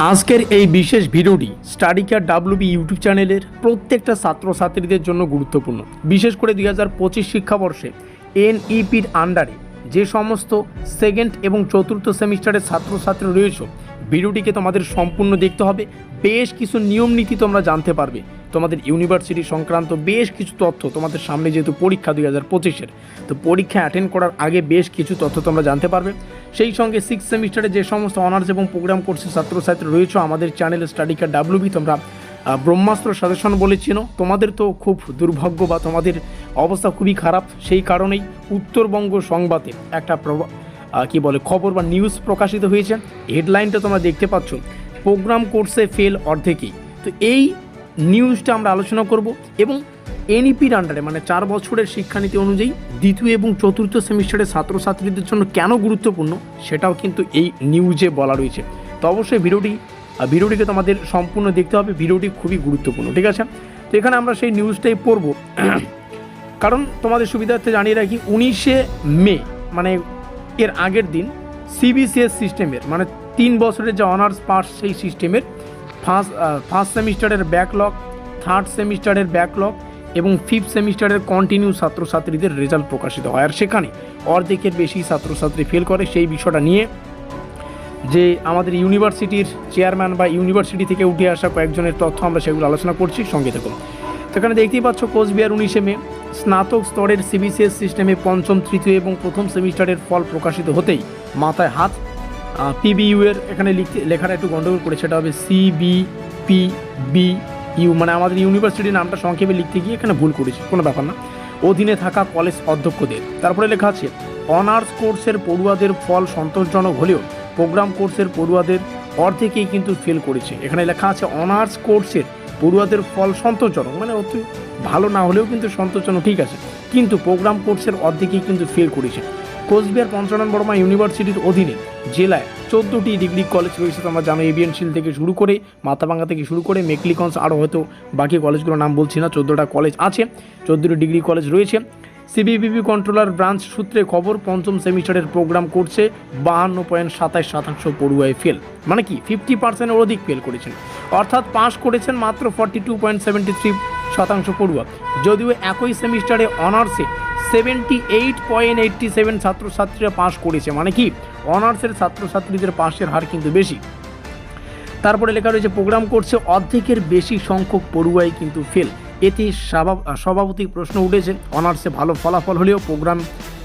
আজকের এই বিশেষ ভিডিওটি স্টাডি কেয়ার ইউটিউব চ্যানেলের প্রত্যেকটা ছাত্রছাত্রীদের জন্য গুরুত্বপূর্ণ। বিশেষ করে দুই হাজার পঁচিশ শিক্ষাবর্ষে এনইপির আন্ডারে যে সমস্ত সেকেন্ড এবং চতুর্থ সেমিস্টারের ছাত্রছাত্রী রয়েছে, ভিডিওটিকে তোমাদের সম্পূর্ণ দেখতে হবে। বেশ কিছু নিয়ম নীতি তোমরা জানতে পারবে। তোমাদের ইউনিভার্সিটি সংক্রান্ত বেশ কিছু তথ্য তোমাদের সামনে যেহেতু পরীক্ষা দুই হাজার পঁচিশের, তো পরীক্ষা অ্যাটেন্ড করার আগে বেশ কিছু তথ্য তোমরা জানতে পারবে। সেই সঙ্গে সিক্স সেমিস্টারে যে সমস্ত অনার্স এবং প্রোগ্রাম কোর্সের ছাত্রছাত্রী রয়েছে, আমাদের চ্যানেলে স্টাডি কার্ড ডাব্লিউবি তোমরা ব্রহ্মাস্ত্র সাজেশন বলেছিনো তোমাদের তো খুব দুর্ভাগ্য বা তোমাদের অবস্থা খুবই খারাপ। সেই কারণেই উত্তরবঙ্গ সংবাদে একটা কি বলে, খবর বা নিউজ প্রকাশিত হয়েছে। হেডলাইনটা তোমরা দেখতে পাচ্ছ। প্রোগ্রাম কোর্সে ফেল অর্ধেকই। তো এই নিউজটা আমরা আলোচনা করব এবং এনইপির আন্ডারে মানে চার বছরের শিক্ষানীতি অনুযায়ী দ্বিতীয় এবং চতুর্থ সেমিস্টারের ছাত্রছাত্রীদের জন্য কেন গুরুত্বপূর্ণ সেটাও কিন্তু এই নিউজে বলা রয়েছে। তো অবশ্যই ভিডিওটি ভিডিওটিকে তোমাদের সম্পূর্ণ দেখতে হবে, ভিডিওটি খুবই গুরুত্বপূর্ণ, ঠিক আছে? তো এখানে আমরা সেই নিউজটাই পড়ব। কারণ তোমাদের সুবিধার্থে জানিয়ে রাখি, উনিশে মে মানে এর আগের দিন সিবিসিএস সিস্টেমের মানে তিন বছরের যে অনার্স পাস সেই সিস্টেমের ফার্স্ট ফার্স্ট সেমিস্টারের ব্যাকলগ থার্ড সেমিস্টারের ব্যাকলগ এবং ফিফথ সেমিস্টারের কন্টিনিউ ছাত্রছাত্রীদের রেজাল্ট প্রকাশিত হয়। আর সেখানে অর্ধেকের বেশি ছাত্রছাত্রী ফেল করে। সেই বিষয়টা নিয়ে যে আমাদের ইউনিভার্সিটির চেয়ারম্যান বা ইউনিভার্সিটি থেকে উঠে আসা কয়েকজনের তথ্য আমরা সেগুলো আলোচনা করছি, সঙ্গে দেখুন সেখানে দেখতেই পাচ্ছ, কোচবিহার উনিশে মে, স্নাতক স্তরের সিবিসিএস সিস্টেমে পঞ্চম, তৃতীয় এবং প্রথম সেমিস্টারের ফল প্রকাশিত হতেই মাথায় হাত পিবিইউ এর এখানে লিখতে লেখাটা একটু গন্ডগোল করে সেটা হবে সিবিপিবি ইউ মানে আমাদের ইউনিভার্সিটির নামটা সংক্ষেপে লিখতে গিয়ে এখানে ভুল করেছি। কোনো ব্যাপার না। অধীনে থাকা কলেজ অধ্যক্ষদের। তারপরে লেখা আছে অনার্স কোর্সের পড়ুয়াদের ফল সন্তোষজনক হলেও প্রোগ্রাম কোর্সের পড়ুয়াদের অর্ধেকেই কিন্তু ফেল করেছে। এখানে লেখা আছে অনার্স কোর্সের পড়ুয়াদের ফল সন্তোষজনক। মানে অতি ভালো না হলেও কিন্তু সন্তোষজনক, ঠিক আছে। কিন্তু প্রোগ্রাম কোর্সের অর্ধেকেই কিন্তু ফেল করেছে। কোচবিহার পঞ্চানন বর্মা ইউনিভার্সিটির অধীনে জেলায় চোদ্দোটি ডিগ্রি কলেজ রয়েছে। তোমরা জানো এবিএন শিল থেকে শুরু করে মাথাভাঙ্গা থেকে শুরু করে মেকলিকন্স আরও হয়তো বাকি কলেজগুলোর নাম বলছি না, চোদ্দোটা কলেজ আছে, চোদ্দোটি ডিগ্রি কলেজ রয়েছে। সিবিপিবি কন্ট্রোলার ব্রাঞ্চ সূত্রে খবর, পঞ্চম সেমিস্টারের প্রোগ্রাম করছে বাহান্ন পয়েন্ট সাতাশ শতাংশ পড়ুয়ায় ফেল মানে কি ফিফটি পার্সেন্টের অধিক ফেল করেছেন। অর্থাৎ পাস করেছেন মাত্র forty two point seventy three শতাংশ পড়ুয়া। যদিও একই সেমিস্টারে অনার্সে seventy eight point eighty seven ছাত্রছাত্রীরা পাস করেছে। মানে কি? অনার্সের ছাত্রছাত্রীদের পাশের হার কিন্তু বেশি। তারপরে লেখা রয়েছে, প্রোগ্রাম করছে, অর্ধেকের বেশি সংখ্যক পড়ুয়াই কিন্তু ফেল এতে স্বাভাব- প্রশ্ন উঠেছে, অনার্সে ভালো ফলাফল হলেও প্রোগ্রাম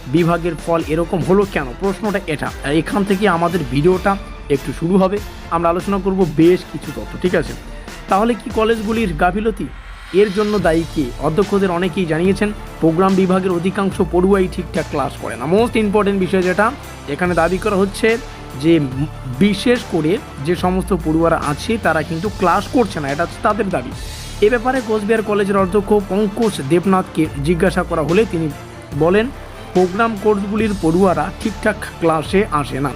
বিভাগের ফল এরকম হলো কেন? প্রশ্নটা এটা। এখান থেকে আমাদের ভিডিওটা একটু শুরু হবে। আমরা আলোচনা করব বেশ কিছু তথ্য, ঠিক আছে? তাহলে কি কলেজগুলির গাফিলতি? এর জন্য দায়ী কে? অধ্যক্ষদের অনেকেই জানিয়েছেন, প্রোগ্রাম বিভাগের অধিকাংশ পড়ুয়াই ঠিকঠাক ক্লাস করে না। মোস্ট ইম্পর্টেন্ট বিষয় যেটা, এখানে দাবি করা হচ্ছে যে, বিশেষ করে যে সমস্ত পড়ুয়ারা আছে, তারা কিন্তু ক্লাস করছে না। এটা তাদের দাবি। এ ব্যাপারে কোচবিহার কলেজের অধ্যক্ষ পঙ্কজ দেবনাথকে জিজ্ঞাসা করা হলে তিনি বলেন, প্রোগ্রাম কোর্সগুলির পড়ুয়ারা ঠিকঠাক ক্লাসে আসে না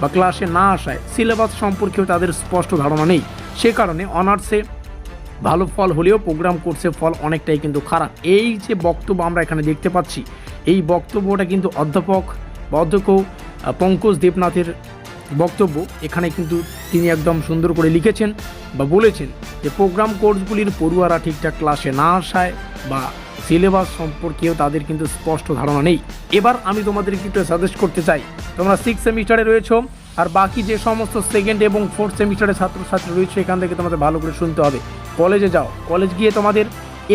বা ক্লাসে না আসায় সিলেবাস সম্পর্কেও তাদের স্পষ্ট ধারণা নেই। সে কারণে অনার্সে ভালো ফল হলেও প্রোগ্রাম কোর্সের ফল অনেকটাই কিন্তু খারাপ। এই যে বক্তব্য আমরা এখানে দেখতে পাচ্ছি, এই বক্তব্যটা কিন্তু অধ্যাপক বা অধ্যক্ষ পঙ্কজ দেবনাথের বক্তব্য। এখানে কিন্তু তিনি একদম সুন্দর করে লিখেছেন বা বলেছেন যে প্রোগ্রাম কোর্সগুলির পড়ুয়ারা ঠিকঠাক ক্লাসে না আসায় বা সিলেবাস সম্পর্কেও তাদের কিন্তু স্পষ্ট ধারণা নেই। এবার আমি তোমাদেরকে একটু সাজেস্ট করতে চাই। তোমরা সিক্স সেমিস্টারে রয়েছো, আর বাকি যে সমস্ত সেকেন্ড এবং ফোর্থ সেমিস্টারের ছাত্রছাত্রী রয়েছে, এখান থেকে তোমাদের ভালো করে শুনতে হবে। কলেজে যাও। কলেজ গিয়ে তোমাদের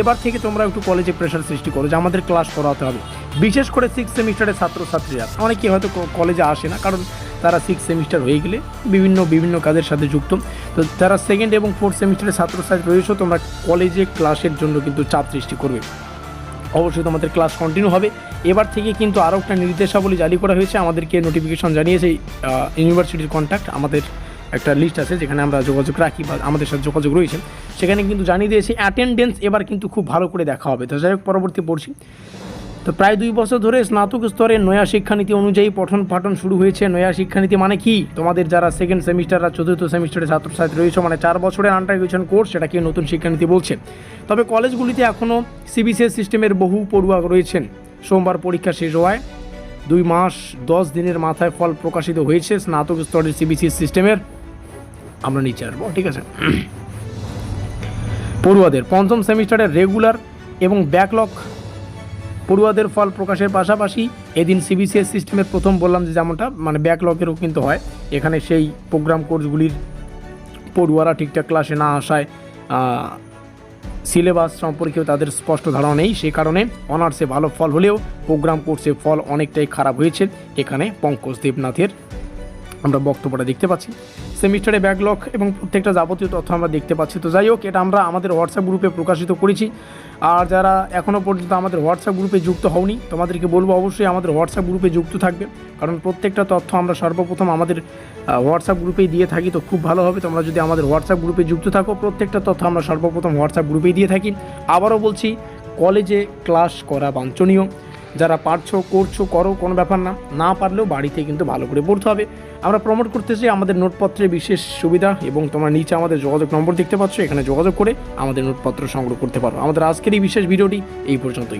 এবার থেকে তোমরা একটু কলেজে প্রেশার সৃষ্টি করো যে আমাদের ক্লাস করাতে হবে। বিশেষ করে সিক্স সেমিস্টারের ছাত্রছাত্রীরা। অনেকে হয়তো কলেজে আসে না, কারণ তারা সিক্স সেমিস্টার হয়ে গেলে বিভিন্ন বিভিন্ন কাজের সাথে যুক্ত। তো যারা সেকেন্ড এবং ফোর্থ সেমিস্টারের ছাত্রছাত্রী রয়েছে, তোমরা কলেজে ক্লাসের জন্য কিন্তু চাপ সৃষ্টি করবে। অবশ্যই তোমাদের ক্লাস কন্টিনিউ হবে। এবার থেকে কিন্তু আরও একটা নির্দেশাবলী জারি করা হয়েছে। আমাদেরকে নোটিফিকেশন জানিয়েছে ইউনিভার্সিটির কন্ট্যাক্ট আমাদের একটা লিস্ট আছে যেখানে আমরা যোগাযোগ রাখি বা আমাদের সাথে যোগাযোগ রয়েছে। সেখানে কিন্তু জানিয়ে দিয়েছে অ্যাটেন্ডেন্স এবার কিন্তু খুব ভালো করে দেখা হবে। তো যাই হোক, পরবর্তী পড়ছি। তো প্রায় দুই বছর ধরে স্নাতক স্তরে নয়া শিক্ষানীতি অনুযায়ী পঠন পাঠন শুরু হয়েছে। নয়া শিক্ষানীতি মানে কি? তোমাদের যারা সেকেন্ড সেমিস্টার আর চতুর্থ সেমিস্টারের ছাত্রছাত্রী রয়েছে মানে চার বছরের আন্ডার গ্রাজুয়েশন কোর্স সেটাকে নতুন শিক্ষানীতি বলছে? তবে কলেজগুলিতে এখনও সিবিসিএস সিস্টেমের বহু পড়ুয়া রয়েছেন সোমবার পরীক্ষা শেষ হওয়ায় দুই মাস দশ দিনের মাথায় ফল প্রকাশিত হয়েছে। স্নাতক স্তরের সিবিসিএস সিস্টেমের আমরা নিচে আসব, ঠিক আছে? পড়ুয়াদের, পঞ্চম সেমিস্টারের রেগুলার এবং ব্যাকলগ পড়ুয়াদের ফল প্রকাশের পাশাপাশি এদিন সিবিসিএস সিস্টেমের প্রথম বললাম যে যেমনটা মানে ব্যাকলগেরও কিন্তু হয়। এখানে সেই প্রোগ্রাম কোর্সগুলির পড়ুয়ারা ঠিকঠাক ক্লাসে না আসায় সিলেবাস সম্পর্কেও তাদের স্পষ্ট ধারণা নেই। সে কারণে অনার্সে ভালো ফল হলেও প্রোগ্রাম কোর্সে ফল অনেকটাই খারাপ হয়েছে। এখানে পঙ্কজ দেবনাথের আমরা বক্তব্যটা দেখতে পাচ্ছি। সেমিস্টারে ব্যাকলগ এবং প্রত্যেকটা যাবতীয় তথ্য আমরা দেখতে পাচ্ছি। তো যাই হোক, এটা আমরা আমাদের হোয়াটসঅ্যাপ গ্রুপে প্রকাশিত করেছি। আর যারা এখনও পর্যন্ত আমাদের হোয়াটসঅ্যাপ গ্রুপে যুক্ত হওনি, তোমাদেরকে বলব অবশ্যই আমাদের হোয়াটসঅ্যাপ গ্রুপে যুক্ত থাকবে। কারণ প্রত্যেকটা তথ্য আমরা সর্বপ্রথম আমাদের হোয়াটসঅ্যাপ গ্রুপেই দিয়ে থাকি, তো খুব ভালো হবে। তোমরা যদি আমাদের হোয়াটসঅ্যাপ গ্রুপে যুক্ত থাকো, প্রত্যেকটা তথ্য আমরা সর্বপ্রথম হোয়াটসঅ্যাপ গ্রুপেই দিয়ে থাকি। আবারও বলছি কলেজে ক্লাস করা বাঞ্ছনীয়। যারা পারছ, করছ, করো, কোনো ব্যাপার না। না পারলেও বাড়িতে কিন্তু ভালো করে পড়তে হবে। আমরা প্রমোট করতে চাই আমাদের নোটপত্রে বিশেষ সুবিধা এবং তোমরা নিচে আমাদের যোগাযোগ নম্বর দেখতে পাচ্ছ, এখানে যোগাযোগ করে আমাদের নোটপত্র সংগ্রহ করতে পারো। আমাদের আজকের এই বিশেষ ভিডিওটি এই পর্যন্তই।